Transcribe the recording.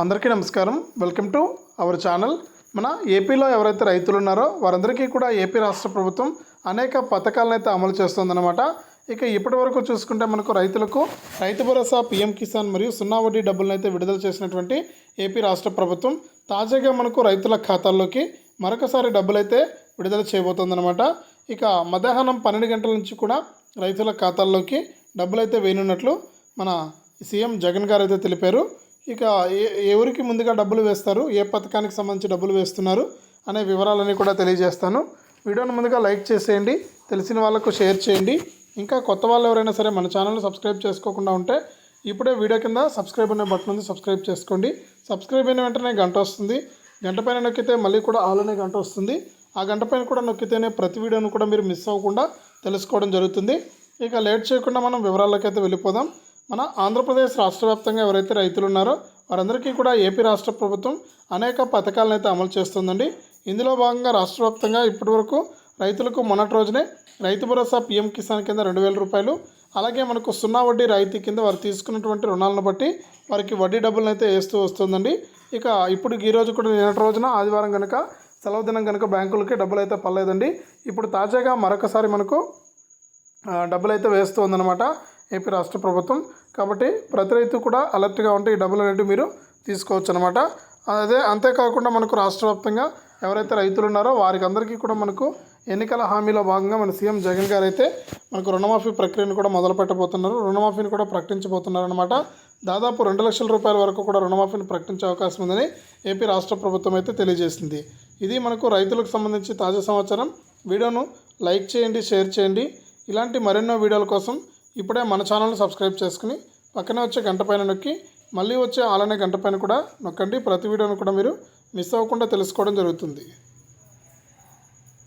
అందరికీ నమస్కారం. Welcome to our channel. మన ఏపీలో ఎవరైతే రైతులు ఉన్నారో వారందరికీ కూడా ఏపీ రాష్ట్ర ప్రభుత్వం అనేక పథకాలను అయితే అమలు చేస్తుందన్నమాట. ఇక ఇప్పటి వరకు చూసుకుంటే మనకు రైతులకు రైతు భరోసా పీఎం కిసాన్ మరియు సున్నా వడ్డీ డబ్బులను అయితే విడుదల చేసినటువంటి ఏపీ రాష్ట్ర ప్రభుత్వం తాజాగా మనకు రైతుల ఖాతాల్లోకి మరొకసారి డబ్బులైతే విడుదల చేయబోతుందన్నమాట. ఇక మధ్యాహ్నం పన్నెండు గంటల నుంచి కూడా రైతుల ఖాతాల్లోకి డబ్బులు అయితే వేయనున్నట్లు మన సీఎం జగన్ గారు అయితే తెలిపారు. ఇక ఏ ఎవరికి ముందుగా డబ్బులు వేస్తారు? ఏ పథకానికి సంబంధించి డబ్బులు వేస్తున్నారు? అనే వివరాలన్నీ కూడా తెలియజేస్తాను. వీడియోను ముందుగా లైక్ చేసేయండి తెలిసిన వాళ్ళకు షేర్ చేయండి. ఇంకా కొత్త వాళ్ళు ఎవరైనా సరే మన ఛానల్ని సబ్స్క్రైబ్ చేసుకోకుండా ఉంటే ఇప్పుడే వీడియో కింద సబ్స్క్రైబ్ అనే బటన్ ఉంది సబ్స్క్రైబ్ చేసుకోండి. సబ్స్క్రైబ్ అయిన వెంటనే గంట వస్తుంది. గంట పైన నొక్కితే మళ్ళీ కూడా ఆలోనే గంట వస్తుంది. ఆ గంట పైన కూడా నొక్కితేనే ప్రతి వీడియోను కూడా మీరు మిస్ అవ్వకుండా తెలుసుకోవడం జరుగుతుంది. ఇక లేట్ చేయకుండా మనం వివరాల్లోకి అయితే వెళ్ళిపోదాం. మన ఆంధ్రప్రదేశ్ రాష్ట్ర వ్యాప్తంగా ఎవరైతే రైతులు ఉన్నారో వారందరికీ కూడా ఏపీ రాష్ట్ర ప్రభుత్వం అనేక పథకాలను అయితే అమలు చేస్తుందండి. ఇందులో భాగంగా రాష్ట్ర వ్యాప్తంగా ఇప్పటివరకు రైతులకు మొన్నటి రోజునే రైతు భరోసా పీఎం కిసాన్ కింద రెండు వేల రూపాయలు అలాగే మనకు సున్నా వడ్డీ రాయితీ కింద వారు తీసుకున్నటువంటి రుణాలను బట్టి వారికి వడ్డీ డబ్బులను అయితే వేస్తూ వస్తుందండి. ఇక ఇప్పుడు ఈ రోజు కూడా నిన్నటి రోజున ఆదివారం కనుక సెలవు దినం కనుక బ్యాంకులకి డబ్బులు అయితే పర్లేదండి ఇప్పుడు తాజాగా మరొకసారి మనకు డబ్బులు అయితే వేస్తూ ఉందన్నమాట. ఏపీ రాష్ట్ర ప్రభుత్వం. కాబట్టి ప్రతి రైతు కూడా అలర్ట్గా ఉంటే ఈ డబ్బులు అనేవి మీరు తీసుకోవచ్చు అనమాట అదే అంతేకాకుండా మనకు రాష్ట్ర వ్యాప్తంగా ఎవరైతే రైతులు ఉన్నారో వారికి అందరికీ కూడా మనకు ఎన్నికల హామీలో భాగంగా మన సీఎం జగన్ గారు అయితే మనకు రుణమాఫీ ప్రక్రియను కూడా మొదలు పెట్టబోతున్నారు. రుణమాఫీని కూడా ప్రకటించబోతున్నారు అనమాట దాదాపు రెండు లక్షల రూపాయల వరకు కూడా రుణమాఫీని ప్రకటించే అవకాశం ఉందని ఏపీ రాష్ట్ర ప్రభుత్వం అయితే తెలియజేసింది. ఇది మనకు రైతులకు సంబంధించి తాజా సమాచారం. వీడియోను లైక్ చేయండి షేర్ చేయండి. ఇలాంటి మరెన్నో వీడియోల కోసం ఇప్పుడే మన ఛానల్ని సబ్స్క్రైబ్ చేసుకుని పక్కనే వచ్చే గంట పైన నొక్కి మళ్ళీ వచ్చే ఆలనే గంట పైన కూడా నొక్కండి. ప్రతి వీడియోను కూడా మీరు మిస్ అవ్వకుండా తెలుసుకోవడం జరుగుతుంది.